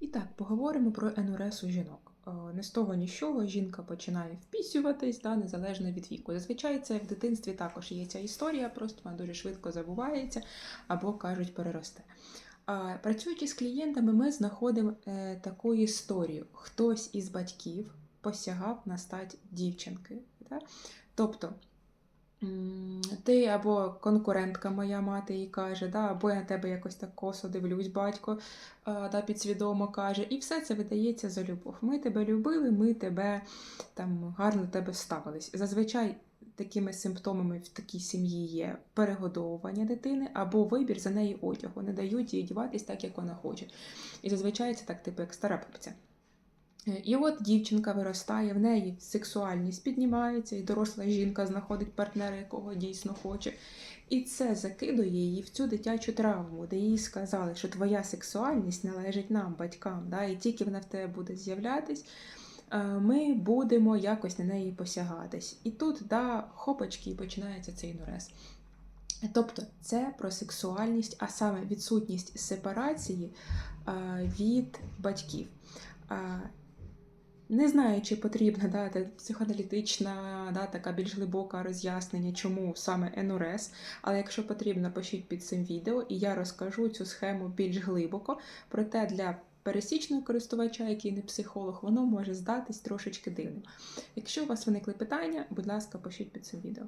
І так, поговоримо про НРС у жінок. Е, Не з того ні з чого жінка починає впісюватись, да, незалежно від віку. Зазвичай це в дитинстві також є ця історія, просто вона дуже швидко забувається або кажуть переросте. Працюючи з клієнтами, ми знаходимо е, таку історію. Хтось із батьків посягав на стать дівчинки. Да? Тобто ти або конкурентка моя мати їй каже, да, або я на тебе якось так косо дивлюсь, батько да, підсвідомо каже, і все це видається за любов. Ми тебе любили, ми тебе там гарно тебе ставились. Зазвичай такими симптомами в такій сім'ї є перегодовування дитини або вибір за неї одягу. Не дають їй діватись так, як вона хоче. І зазвичай це так, типу, як стара бабця. Е, І от дівчинка виростає, в неї сексуальність піднімається, і доросла жінка знаходить партнера, якого дійсно хоче. І це закидує її в цю дитячу травму, де їй сказали, що твоя сексуальність належить нам, батькам, да, і тільки вона в тебе буде з'являтись, е, ми будемо якось на неї посягатись. І тут, да, хопочки, і починається цей нурез. Тобто це про сексуальність, а саме відсутність сепарації е, від батьків. Не знаю, чи потрібна да, психоаналітична, да, така більш глибока роз'яснення, чому саме НРС, але якщо потрібно, пишіть під цим відео, і я розкажу цю схему більш глибоко. Проте для пересічного користувача, який не психолог, воно може здатись трошечки дивним. Якщо у вас виникли питання, будь ласка, пишіть під цим відео.